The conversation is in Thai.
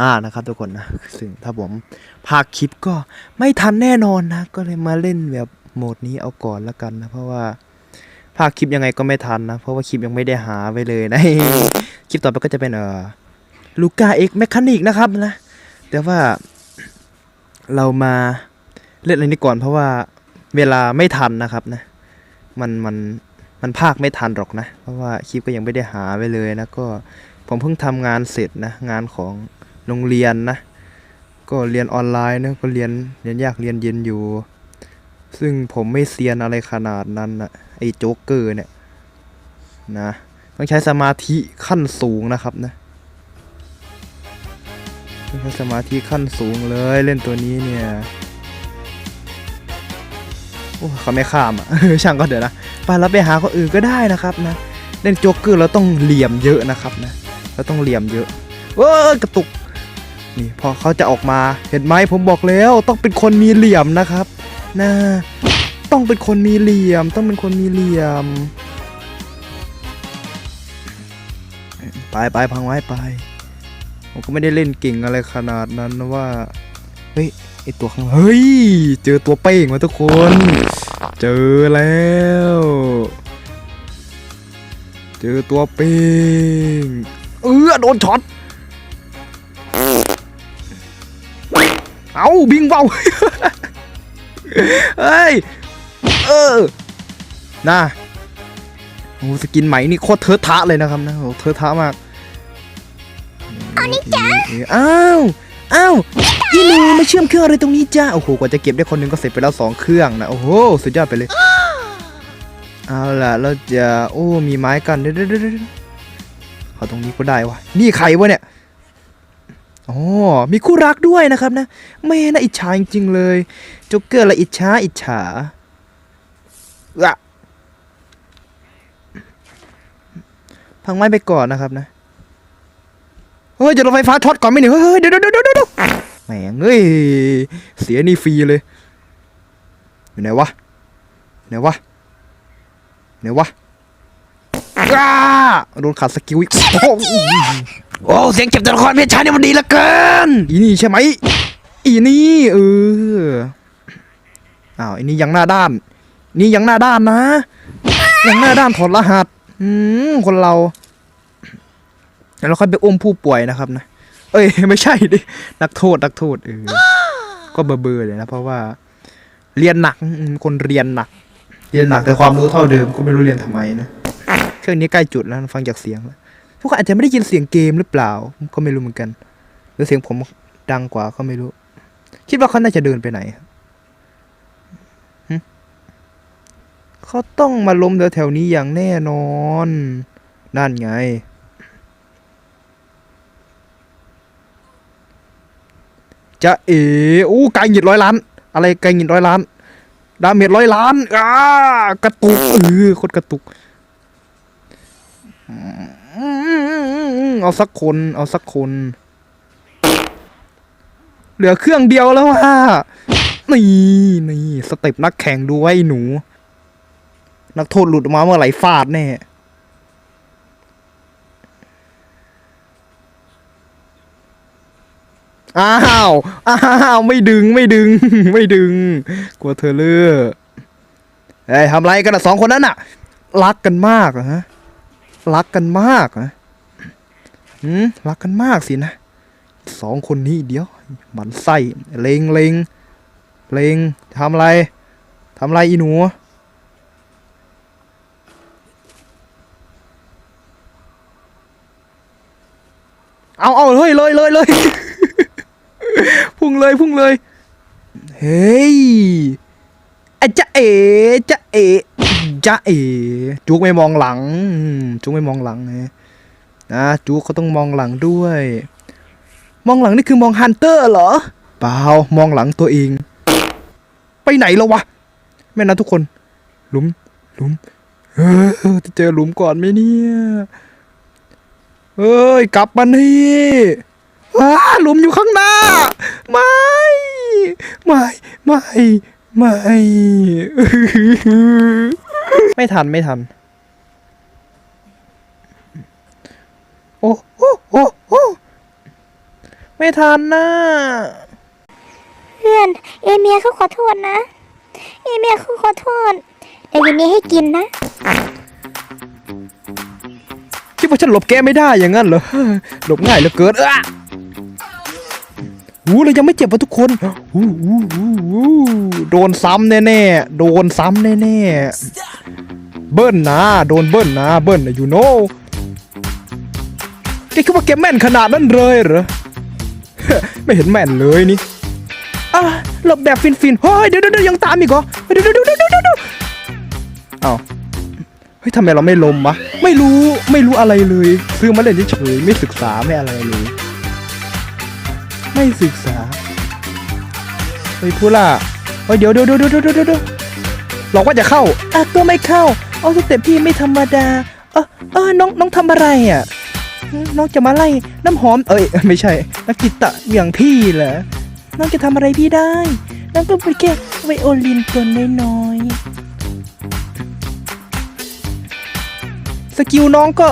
อ่านะครับทุกคนนะซึ่งถ้าผมพากคลิปก็ไม่ทันแน่นอนนะ ก็เลยมาเล่นแบบโหมดนี้เอาก่อนละกันนะเพราะว่าพากคลิปยังไงก็ไม่ทันนะ เพราะว่าคลิปยังไม่ได้หาไว้เลยนะ คลิปต่อไปก็จะเป็นเออลูก้าเอ็กแมคานิกนะครับนะ แต่ว่าเรามาเล่นอะไรนี้ก่อนเพราะว่าเวลาไม่ทันนะครับนะ มันมันมันภาคไม่ทันหรอกนะ เพราะว่าคลิปก็ยังไม่ได้หาไว้เลยนะก็ผมเพิ่งทำงานเสร็จนะ งานของ โรงเรียนนะ ก็เรียนออนไลน์นะก็เรียนเรียนยากเรียนเย็นอยู่ ซึ่งผมไม่เซียนอะไรขนาดนั้นนะไอ้โจ๊กเกอร์เนี่ยนะต้องใช้สมาธิขั้นสูงนะครับนะต้องใช้สมาธิขั้นสูงเลยเล่นตัวนี้เนี่ยโอ้เขาไม่ข้ามอะช่างก็เดี๋ยวนะไปเราไปหาคนอื่นก็ได้นะครับนะเล่นโจ๊กเกอร์เราต้องเหลี่ยมเยอะนะครับนะเราต้องเหลี่ยมเยอะเว้ยกระตุก นี่พอเขาจะออกมาเห็นไหมผมบอกแล้วต้องเป็นคนมีเหลี่ยมนะครับนะต้องเป็นคนมีเหลี่ยม ต้องเป็นคนมีเหลี่ยม ไปไปพังไว้ไปผมก็ไม่ได้เล่นเก่งอะไรขนาดนั้นนะว่าเฮ้ยไอตัวข้างหลังเฮ้ย เจอตัวเป้งมาทุกคน เจอแล้ว เจอตัวเป้งเออโดนช็อต เอาบิงเบาเฮ้ย เออน่าโอ้สกินใหม่นี่โคตรเทอะทะเลยนะครับนะโอ้เทอะทะมากอันนี้จ้าอ้าวอ้าวอีหนูมาเชื่อมเครื่องอะไรตรงนี้จ้าโอ้โหกว่าจะเก็บได้คนหนึงก็เสร็จไปแล้วสองเครื่องนะโอ้โหสุดยอดไปเลยเอาล่ะเราจะโอ้มีไม้กันเดี๋ยวเดี๋ยวเดี๋ยวเดี๋ยวขอตรงนี้ก็ได้วะนี่ใครวะเนี่ย อ๋อ มีคู่รักด้วยนะครับนะแม่น่าอิจฉาจริงๆเลยจ๊กเกอร์ละอิจฉาอิจฉาอะพังไม้ไปก่อนนะครับนะ เฮ้ยจะรถไฟฟ้าช็อตก่อนไหมเนี่ยเฮ้ยเดี๋ยวเดี๋ยวเดี๋ยวเดี๋ยวแหมเอ้ย เสียนี่ฟรีเลย อยู่ไหนวะไหนวะไหนวะ อ้าโดนขาดสกิลอีกโอ้โหโอ้เสียงเจ็บตัวละครเพชรชายเนี่ยมันดีเหลือเกินอีนี่ใช่ไหมอีนี่เอออ้าวอันนี้ยังหน้าด้าน นี่ยังหน้าด้านนะ ยังหน้าด้านถอดรหัสอืมคนเราแล้วเราค่อยไปอุ้มผู้ป่วยนะครับนะเอ้ยไม่ใช่ดินักโทษนักโทษเออก็เบอร์เบอร์เลยนะเพราะว่า เรียนหนักอืมคนเรียนหนัก เรียนหนักแต่ความรู้เท่าเดิมก็ไม่รู้เรียนทำไมนะ เครื่องนี้ใกล้จุดแล้วฟังจากเสียงแล้วทุกคนอาจจะไม่ได้ยินเสียงเกมหรือเปล่า ก็ไม่รู้เหมือนกันหรือเสียงผมดังกว่าก็ไม่รู้ คิดว่าเขาน่าจะเดินไปไหนเขาต้องมาล้มแถวๆนี้อย่างแน่นอน นั่นไง จะเอ๋อู้ไกลหงิดร้อยล้าน อะไรไกลหงิดร้อยล้าน ดาเมจร้อยล้าน อ้ากระตุกเออโคตรกระตุก เอาสักคน เอาสักคน เหลือเครื่องเดียวแล้วว่ะนี่นี่สเต็ปนักแข่งดูไว้หนู นักโทษหลุดออกมาเมื่อไหร่ฟาดแน่อ้าวอ้าวไม่ดึงไม่ดึง ไม่ดึง กลัวเธอเลือกเฮ้ยทำไรกันอะสองคนนั้นอะรักกันมากเหรอฮะ รักกันมากนะหืมรักกันมากสินะสองคนนี้เดี๋ยวหมันไส้เลงเลงเลงทำอะไรทำอะไรอีหนูเอาเอาเฮ้ยเลยเลยเลยพุ่งเลยพุ่งเลย เฮ้ยอจะเอจะเอ จะเอ๋จุกไม่มองหลังจุกไม่มองหลังไงนะจุกเขาต้องมองหลังด้วย มองหลังนี่คือมองฮันเตอร์เหรอเปล่ามองหลังตัวเอง ไปไหนแล้ววะแม่นะทุกคน หลุมหลุมเออจะเจอหลุมก่อนไหมเนี่ยเอ้ยกลับมานี่ว้าหลุมอยู่ข้างหน้า ไม่ ไม่ ไม่ ไม่ ไม่ทันไม่ทัน โอ้โอ้โอ้โอ้ไม่ทันนะเพื่อนเอเมียเขาขอโทษนะ เอเมียเขาขอโทษเดี๋ยววันนี้ให้กินนะ คิดว่าฉันหลบแกไม่ได้อย่างนั้นเหรอ หลบง่ายเหลือเกินเออหูเรายังไม่เจ็บวะทุกคนหูหูหูหูโดนซ้ำแน่ๆ โดนซ้ำแน่ๆ เบิ้ลนะโดนเบิ้ลนะเบิ้ลนะยูโน่แกคิดว่าแกแม่นขนาดนั้นเลยเหรอไม่เห็นแม่นเลยนี่อะหลบแบบฟินๆเฮ้ยเดี๋ยวเดี๋ยวยังตามอีกเหรอเดี๋ยวเดี๋ยวเดี๋ยวเดี๋ยวเอ้าเฮ้ยทำไมเราไม่ลมวะไม่รู้ไม่รู้อะไรเลย ซื้อมาเล่นเฉยไม่ศึกษาไม่อะไรเลย ไม่ศึกษาเฮ้ยพูล่าเฮ้ยเดี๋ยวเดี๋ยวเดี๋ยวเดี๋ยวเดี๋ยวเดี๋ยวเดี๋ยวเราว่าจะเข้าอะก็ไม่เข้า โอ้สเต็ปพี่ไม่ธรรมดา เออเออน้องน้องทำอะไรอะ น้องจะมาไล่น้ำหอม เอ้ยไม่ใช่นักกีตะอย่างพี่เหรอ น้องจะทำอะไรพี่ได้ น้องก็เป็นแค่ไวโอลินตัวน้อยๆสกิลน้องก็